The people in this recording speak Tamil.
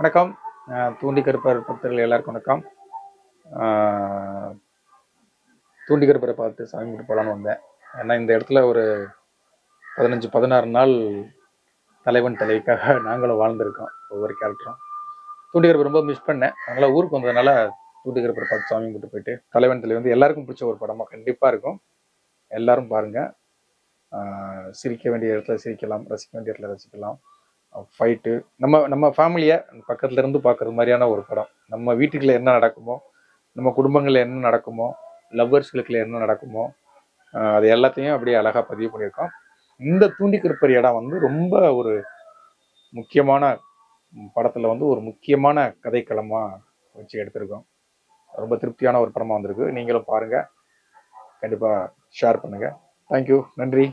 வணக்கம். அஹ் தூண்டி கருப்பர் பக்தர்கள் எல்லாருக்கும் வணக்கம். அஹ் தூண்டி கருப்பரை பார்த்து சாமி கும்பிட்டு போகலான்னு வந்தேன். ஏன்னா இந்த இடத்துல ஒரு பதினஞ்சு பதினாறு நாள் தலைவன் தலைவிக்காக நாங்களும் வாழ்ந்திருக்கோம் ஒவ்வொரு கேரக்டரும் தூண்டி கருப்பர் ரொம்ப மிஸ் பண்ணேன். அதனால் ஊருக்கு வந்ததுனால தூண்டி கருப்பரை பார்த்து சாமி கும்பிட்டு போயிட்டு தலைவன் தலைவி வந்து எல்லாருக்கும் பிடிச்ச ஒரு படமாக கண்டிப்பாக இருக்கும். எல்லாரும் பாருங்கள் சிரிக்க வேண்டிய இடத்துல சிரிக்கலாம் ரசிக்க வேண்டிய இடத்துல ரசிக்கலாம். ஃபைட்டு நம்ம நம்ம ஃபேமிலியை பக்கத்துல இருந்து பார்க்குற மாதிரியான ஒரு படம். நம்ம வீட்டுக்குள்ள என்ன நடக்குமோ நம்ம குடும்பங்களில் என்ன நடக்குமோ லவ்வர்ஸ்களுக்குள்ள என்ன நடக்குமோ அது எல்லாத்தையும் அப்படியே அழகாக பதிவு பண்ணியிருக்கோம். இந்த தூண்டி கிருப்பர் இடம் வந்து ரொம்ப ஒரு முக்கியமான படத்தில் வந்து ஒரு முக்கியமான கதைக்களமாக வச்சு எடுத்திருக்கோம். ரொம்ப திருப்தியான ஒரு படமாக வந்திருக்கு. நீங்களும் பாருங்கள் கண்டிப்பாக ஷேர் பண்ணுங்கள் தேங்க்யூ நன்றி.